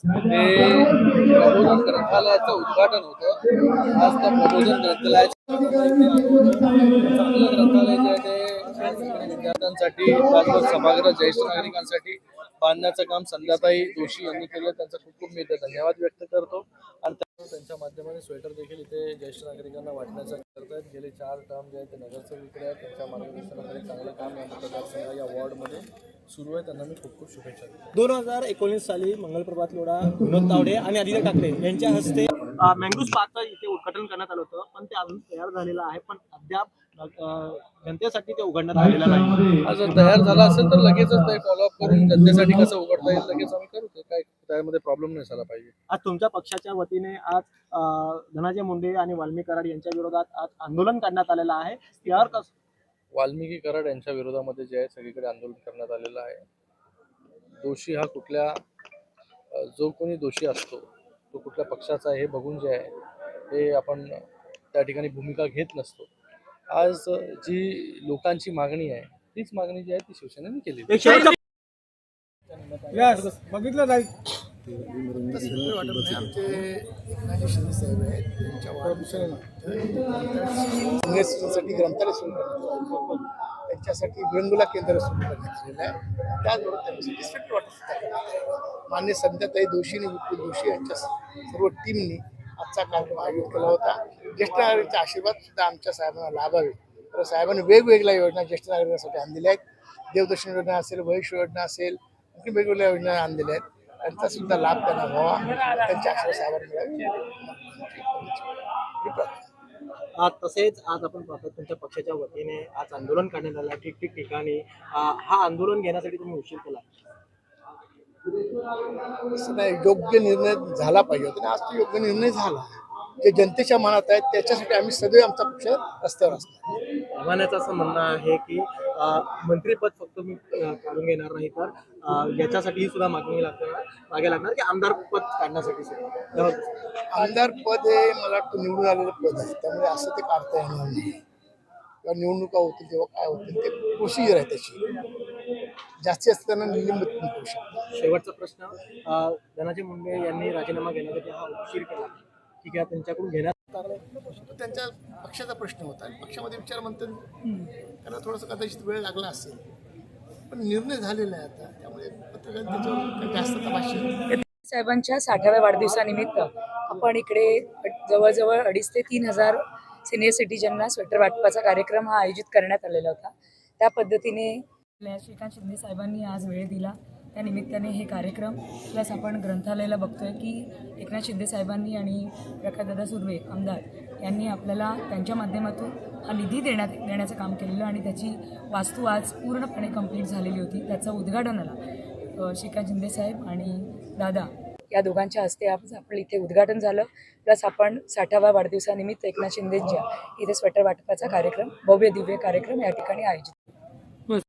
ते प्रबोधन ग्रंथालयाचं उद्घाटन होतं. आज त्या प्रबोधन ग्रंथालयाचं चांगलं ग्रंथालय जे आहे ते विद्यार्थ्यांसाठी त्याचबरोबर सभागृह ज्येष्ठ नागरिकांसाठी बांधण्याचं काम संध्याताई जोशी यांनी केलं. त्यांचा खूप खूप मी इथे धन्यवाद व्यक्त करतो. आणि त्यांच्या माध्यमाने स्वेटर देखील इथे ज्येष्ठ नागरिकांना वाटण्याचं आहेत गेले चार टर्म जे आहेत ते नगरसेवक इकडे आहेत. त्यांच्या मार्गदर्शनाखाली चांगलं काम या मतदारसंघ या वॉर्डमध्ये सुरू आहे. त्यांना मी खूप खूप शुभेच्छा देतो. दोन हजार एकोणीस साली मंगलप्रभात लोढा विनोद तावडे आणि आदित्य ठाकरे यांच्या हस्ते मँगूज पार्कचं इथे उद्घाटन करण्यात आलं होतं. पण ते अजून तयार झालेलं आहे. पण अद्याप जनतेसाठी ते उघडण्यात आलेलं नाही. जर तयार झाला असेल तर लगेचच ते फॉलोअप करून जनतेसाठी कसं उघडता येईल लगेच आम्ही करू ते. काय त्यामध्ये प्रॉब्लेम नाही झाला पाहिजे. आज तुमच्या पक्षाच्या वतीने आज अ, धनाजी मुंडे आणि वाल्मी कराड यांच्या विरोधात आज आंदोलन करण्यात आलेलं आहे. यावर कसं वाल्मिकी कराड यांच्या विरोधामध्ये जे आहे सगळीकडे आंदोलन करण्यात आलेलं आहे. दोषी हा कुठल्या जो कोणी दोषी असतो तो कुठल्या पक्षाचा आहे हे बघून जे आहे हे आपण त्या ठिकाणी भूमिका घेत नसतो. आज जी लोकांची मागणी आहे तीच मागणी जी आहे ती शिवसेनेने केली बघितलं जाईल तसं वाटत नाही. आमचे शिंदे साहेब आहेत. त्यांच्या वाढदिवसासाठी ग्रंथालय सुरू करण्यात त्यांच्यासाठी वेंगुला केंद्र सुरू करण्यात आलेलं आहे. त्याचबरोबर त्यांच्यासाठी स्ट्रिक्ट वाटत मान्य संध्याताई दोषी आणि विपुल जोशी यांच्या सर्व टीमनी आजचा कार्यक्रम आयोजित केला होता. ज्येष्ठ नागरिकांचा आशीर्वाद सुद्धा आमच्या साहेबांना लाभावे. तर साहेबांनी वेगवेगळ्या योजना ज्येष्ठ नागरिकांसाठी आणलेल्या आहेत. देवदर्शन योजना असेल भविष्य योजना असेल आणखी वेगवेगळ्या योजना आणलेल्या आहेत. त्यांचा सुद्धा लाभ त्यांना व्हावा. त्यांच्या मिळावे. प्रार्थना. आज तसेच आज आपण पाहतो तुमच्या पक्षाच्या वतीने आज आंदोलन करण्यात आलं. ठिकठिक ठिकाणी हा आंदोलन घेण्यासाठी तुम्ही उशीर केला. योग्य निर्णय झाला पाहिजे होता. आणि आज तो योग्य निर्णय झाला जे जनतेच्या मनात आहे त्याच्यासाठी आम्ही सदैव आमचा पक्ष रस्त्यावर असणार. आव्हानाचं असं म्हणणं आहे की मंत्रीपद फक्त मी काढून घेणार नाही तर अ, याच्यासाठीही सुद्धा मागणी लागणार मागे लागणार की आमदार पद काढण्यासाठी सुद्धा? आमदार पद हे मला वाटतं निवडून आलेलं पद आहे. त्यामुळे असं ते काढता येणार नाही. किंवा निवडणुका होतील तेव्हा काय होतील ते प्रोसिजर आहे त्याची. जास्त त्यांना निलंबित करू शकतो शेवटचा प्रश्न धनाजी मुंडे यांनी राजीनामा घेण्यासाठी हा उशीर केला. ठीक आहे त्यांच्याकडून घेण्यात तो त्यांच्या पक्षाचा प्रश्न होता. आणि पक्षामध्ये विचार म्हणतात त्यांना थोडंसं कदाचित वेळ लागला असेल. पण निर्णय झालेला आहे आता. त्यामुळे पत्रकार जास्त भाष्य साहेबांच्या साठाव्या वाढदिवसानिमित्त आपण इकडे जवळजवळ अडीच ते तीन हजार सिनियर सिटीजनना स्वेटर वाटपाचा कार्यक्रम हा आयोजित करण्यात आलेला होता. त्या पद्धतीने श्रीकांत शिंदे साहेबांनी आज वेळ दिला. त्या निमित्ताने हे कार्यक्रम. प्लस आपण ग्रंथालयाला बघतोय की एकनाथ शिंदे साहेबांनी आणि प्रकाशदादा सुर्वे आमदार यांनी आपल्याला त्यांच्या माध्यमातून हा निधी देण्यात देण्याचं काम केलेलं आणि त्याची वास्तू आज पूर्णपणे कंप्लीट झालेली होती. त्याचं उद्घाटनाला आला. श्रीकांत जिंदे साहेब आणि दादा या दोघांच्या हस्ते आज आपण इथे उद्घाटन झालं. प्लस आपण साठाव्या वाढदिवसानिमित्त एकनाथ शिंदेच्या इथे स्वेटर वाटपाचा कार्यक्रम भव्य दिव्य कार्यक्रम या ठिकाणी आयोजित